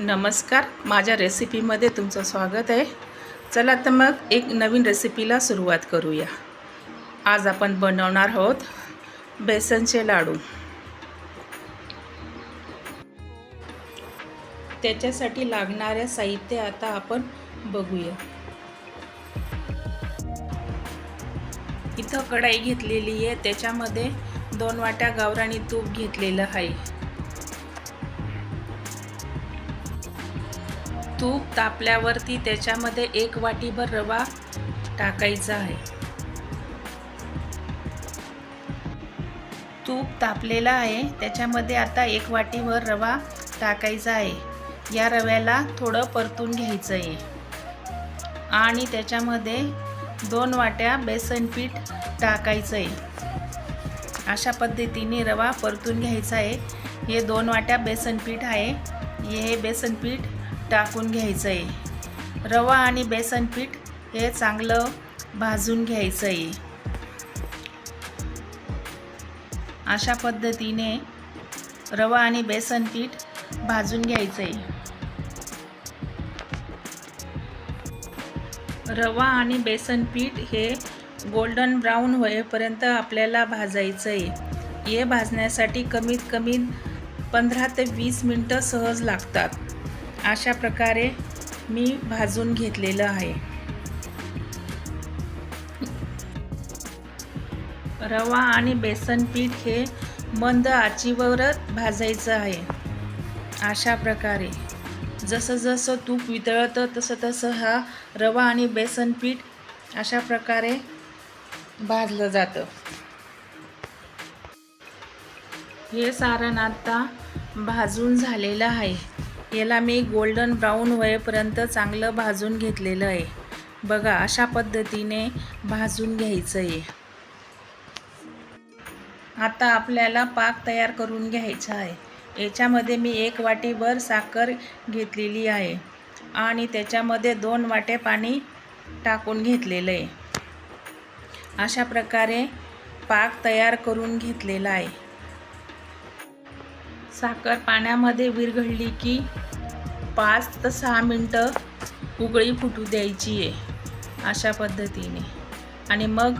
नमस्कार. माझ्या रेसिपीमध्ये तुमचं स्वागत आहे. चला तर मग एक नवीन रेसिपीला सुरुवात करूया. आज आपण बनवणार आहोत बेसनचे लाडू. त्याच्यासाठी लागणाऱ्या साहित्य आता आपण बघूया. इथं कढाई घेतलेली आहे. त्याच्यामध्ये दोन वाट्या गावराणी तूप घेतलेलं आहे. तूप तापल्यावरती त्याच्यामध्ये एक वाटीभर रवा टाकायचा आहे. तूप तापलेला आहे. त्याच्यामध्ये आता एक वाटीभर रवा टाकायचा आहे. या रव्याला थोडं परतून घ्यायचं आहे. आणि त्याच्यामध्ये दोन वाट्या बेसन पीठ टाकायचं आहे. अशा पद्धतीने रवा परतून घ्यायचा आहे. हे दोन वाट्या बेसन पीठ आहे. हे बेसन पीठ टाकून घ्यायचं आहे रवा आणि बेसन पीठ हे चांगलं भाजून घ्यायचं आहे अशा पद्धतीने रवा आणि बेसन पीठ भाजून घ्यायचं आहे रवा आणि बेसन पीठ हे गोल्डन ब्राऊन होईपर्यंत आपल्याला भाजायचं आहे हे भाजण्यासाठी कमीत कमी पंधरा ते वीस मिनटं सहज लागतात. अशा प्रकारे मी भाजून घेतलेलं आहे. रवा आणि बेसन पीठ हे मंद आचीवरच भाजायचं आहे. अशा प्रकारे. जसं जसं तूप वितळतं तसं तसं हा रवा आणि बेसन पीठ अशा प्रकारे भाजलं जातं. हे सारण आता भाजून झालेलं आहे. याला मी गोल्डन ब्राऊन होईपर्यंत चांगलं भाजून घेतलेलं आहे. बघा अशा पद्धतीने भाजून घ्यायचं आहे. आता आपल्याला पाक तयार करून घ्यायचा आहे. याच्यामध्ये मी एक वाटीभर साखर घेतलेली आहे आणि त्याच्यामध्ये दोन वाटे पाणी टाकून घेतलेलं आहे. अशा प्रकारे पाक तयार करून घेतलेला आहे. साखर पाण्यामध्ये विरघळली की पाच ते सहा मिनटं उकळी फुटू द्यायची आहे अशा पद्धतीने. आणि मग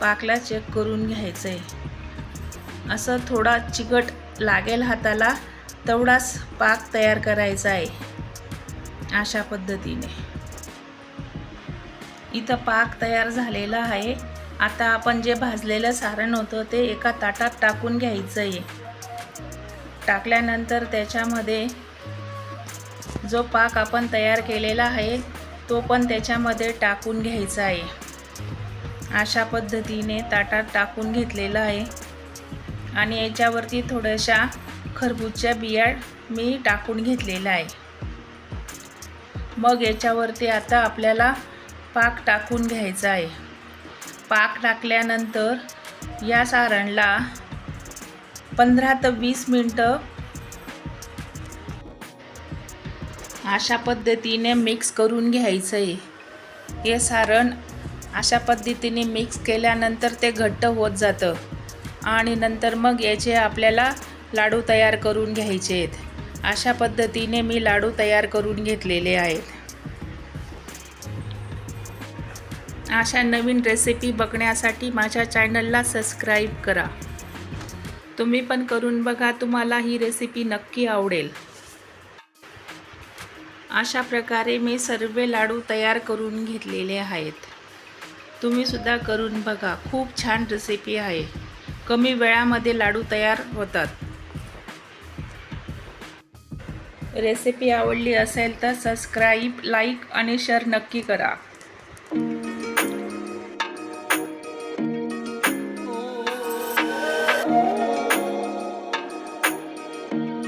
पाकला चेक करून घ्यायचं आहे असं थोडा चिकट लागेल हाताला तेवढाच पाक तयार करायचा आहे अशा पद्धतीने. इथं पाक तयार झालेला आहे. आता आपण जे भाजलेलं सारण होतं ते एका ताटात टाकून घ्यायचं आहे टाकल्यानंतर त्याच्यामध्ये जो पाक आपण तयार केलेला आहे तो पण त्याच्यामध्ये टाकून घ्यायचा आहे. अशा पद्धतीने ताटात टाकून घेतलेला आहे. आणि याच्यावरती थोड्याशा खरबूजच्या बिया मी टाकून घेतलेला आहे. मग याच्यावरती आता आपल्याला पाक टाकून घ्यायचा आहे. पाक टाकल्यानंतर या सारणला पंधरा ते वीस मिनटं अशा पद्धतीने मिक्स करून घ्यायचं आहे हे सारण अशा पद्धतीने मिक्स केल्यानंतर ते घट्ट होत जातं. आणि नंतर मग याचे आपल्याला लाडू तयार करून घ्यायचे आहेत अशा पद्धतीने मी लाडू तयार करून घेतलेले आहेत. अशा नवीन रेसिपी बघण्यासाठी माझ्या चॅनलला सबस्क्राईब करा. तुम्ही पण करून बघा तुम्हाला ही रेसिपी नक्की आवडेल. अशा प्रकारे मी सर्व लाडू तयार करून घेतलेले आहेत. तुम्हीसुद्धा करून बघा. खूप छान रेसिपी आहे. कमी वेळामध्ये लाडू तयार होतात. रेसिपी आवडली असेल तर सबस्क्राईब लाईक आणि शेअर नक्की करा.